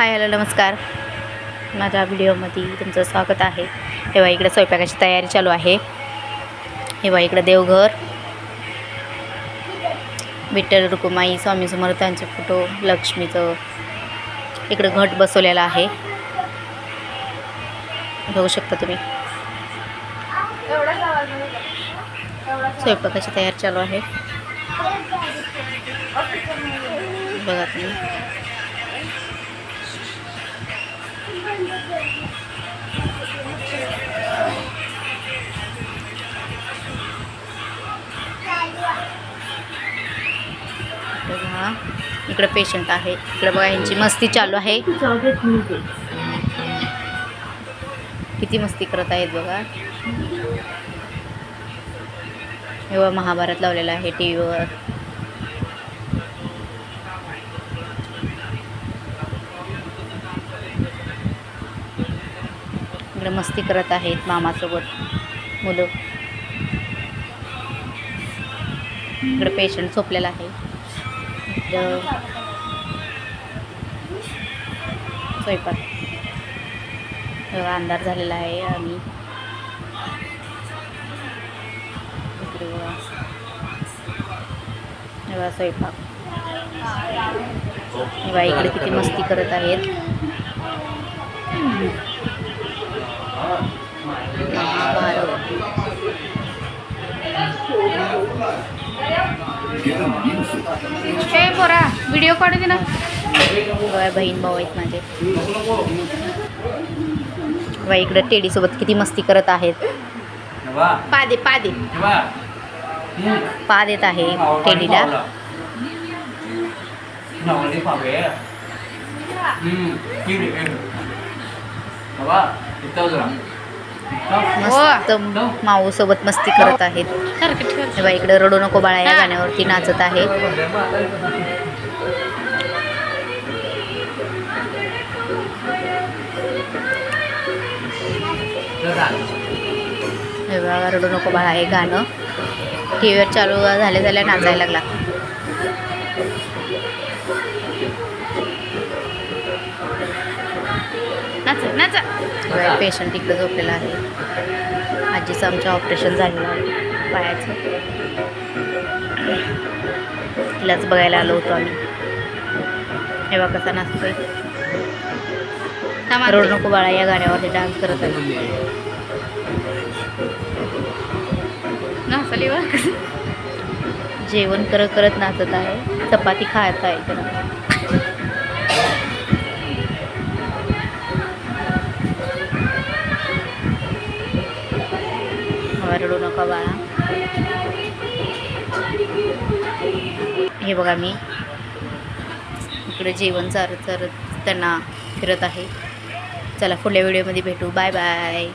Hi hello नमस्कार. माझ्या व्हिडिओमध्ये तुमचं स्वागत आहे. तेव्हा इकडे स्वयंपाकाची तयारी चालू आहे. तेव्हा इकडं देवघर विठ्ठल रुकुमाई स्वामी समर्थांचे फोटो लक्ष्मीचं इकडं घट बसवलेला आहे. बघू शकता तुम्ही. स्वयंपाकाची तयारी चालू आहे. बघा तुम्ही. बघा इकडे पेशंट आहे. इकडे बघा यांची मस्ती चालू आहे. किती मस्ती करत आहेत बघा. एवढं महाभारत लावलेलं आहे टी व्हीवर इकडे मस्ती करत आहेत मामासोबत मुलं. इकडे पेशंट झोपलेला आहे. इकडं स्वयंपाक. अंधार झालेला आहे आणि इकडे स्वयंपाक. बाई इकडे किती मस्ती करत आहेत. हे पोरा व्हिडिओ काढू दे ना. बहीण भाऊ आहेत माझे. बघा, इकडं टेडीसोबत किती मस्ती करत आहेत. पादे पादे. पा देत आहे टेडीला. मस्त माऊ सोबत मस्ती करत आहेत. तेव्हा इकडे रडू नको बाळा या गाण्यावरती नाचत आहे. रडू नको बाळा हे गाणं. टी व्हीवर चालू झाल्या झाल्या नाचायला लागला. नाच नाच. पेशंट इकडे झोपलेला आहे. आजीचं आमचं ऑपरेशन झालेलं आहे. पायाचं तिलाच बघायला आलो होतो आम्ही. हे बघा कसा नाचतोय. रोड नको बाळा या गाण्यावरती डान्स करत आहे. नाचली जेवण करत करत नाचत आहे. चपाती खात आहे. त्याला रडू नका बाळा. हे बघा मी. इकडे जेवण चारत चारत त्यांना फिरत आहे. चला पुढल्या व्हिडिओमध्ये भेटू. Bye bye